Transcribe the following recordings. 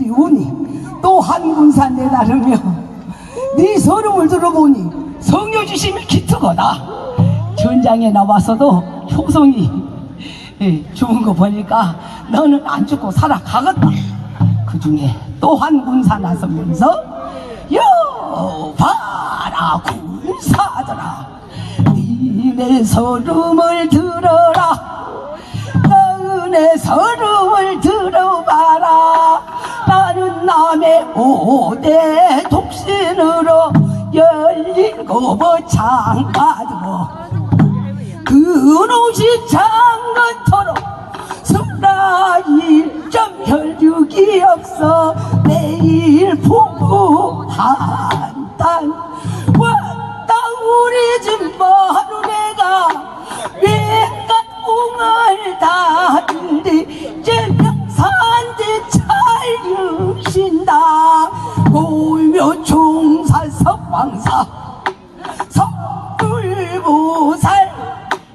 운이 또한 군산 내다르며 네 서름을 들어보니 성녀주심이 기특하다. 전장에 나와서도 효성이 예, 죽은 거 보니까 너는 안 죽고 살아가겠다. 그 중에 또한 군사 나서면서 여봐라 군사들아. 니네 서름을 들어라. 너의 서름 오대 독신으로 열일곱 장가지고 그노시 장건토록 스라일점 혈육이 없어 부부 한 골묘 총사 석왕사 석불보살.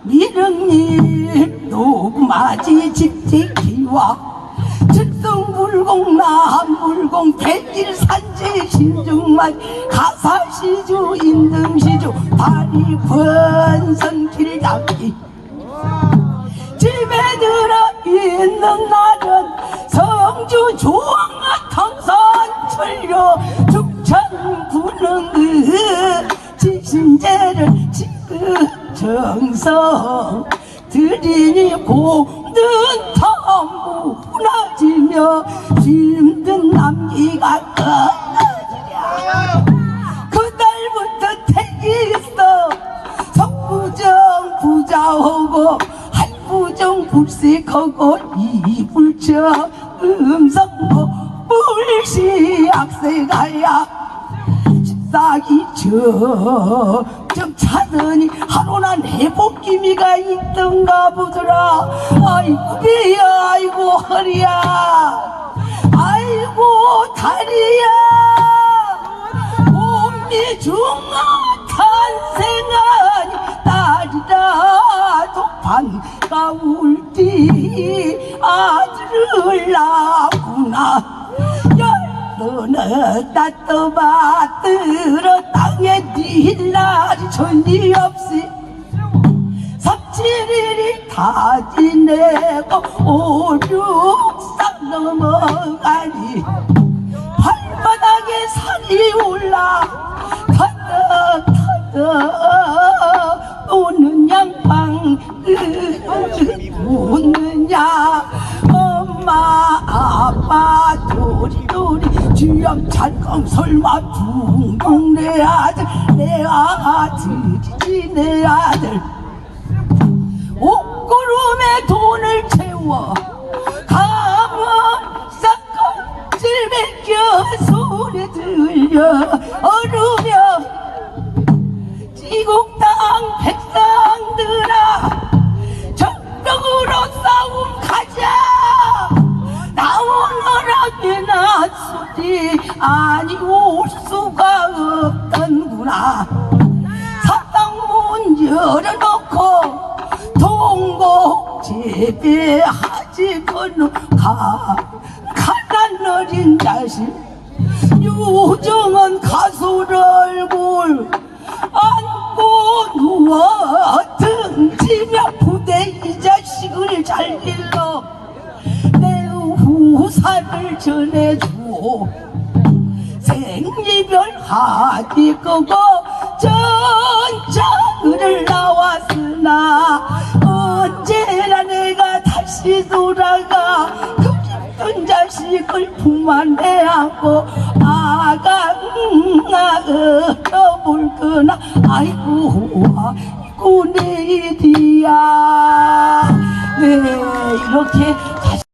미릉님 녹맞이 집지기와 즉성불공 남불공 백일산지 신중만 가사시주 인등시주 다리권선 길잡기. 집에 들어 있는 날은 성주 조항아 탐산철려 죽천구는 그 지신제를 지그 정성 들이니 고는 탐부 무너지며 힘든 남기가 그날부터 택이 있어. 석부정 부자하고 한부정 불색하고 이불처 음성 고 물시 악세가야 싹이 저좀 차더니 하루나 내복기미가 있던가 보더라. 아이고 배야 아이고 허리야. 아이고 다리야. 몸이 중아 탄생하니 딸이라도 반가울띠 아들을 낳구나 열너는 따뜻마 들어 땅에 닐날이 전이 없이 삼칠일이 다 지내고 오륙상 넘어가니 발바닥에 산이 올라 터덕 터덕 노는 양방 웃느냐 엄마 아빠 도리도리 주염 찰컹 설마 둥둥 내 아들 내 아들이지 내 아들. 옷구름에 돈을 채워 가면 싹걸질 벗겨 소리 들려 낯설이 아니 올 수가 없던구나. 사당 문 열어놓고 동고 재배하지 건너 가 가난 어린 자식 유정은 가술 얼굴 안고 누워 등지며 부대 이 자식을 잘 길러 내 후사를 전해주 오 생리별 하디 끄고 전장을 나왔으나 언제나 내가 다시 돌아가 그 깊은 자식을 품 안에 안고 아가가 얻어볼 거나 아이고 아이고 내 일이야. 네 이렇게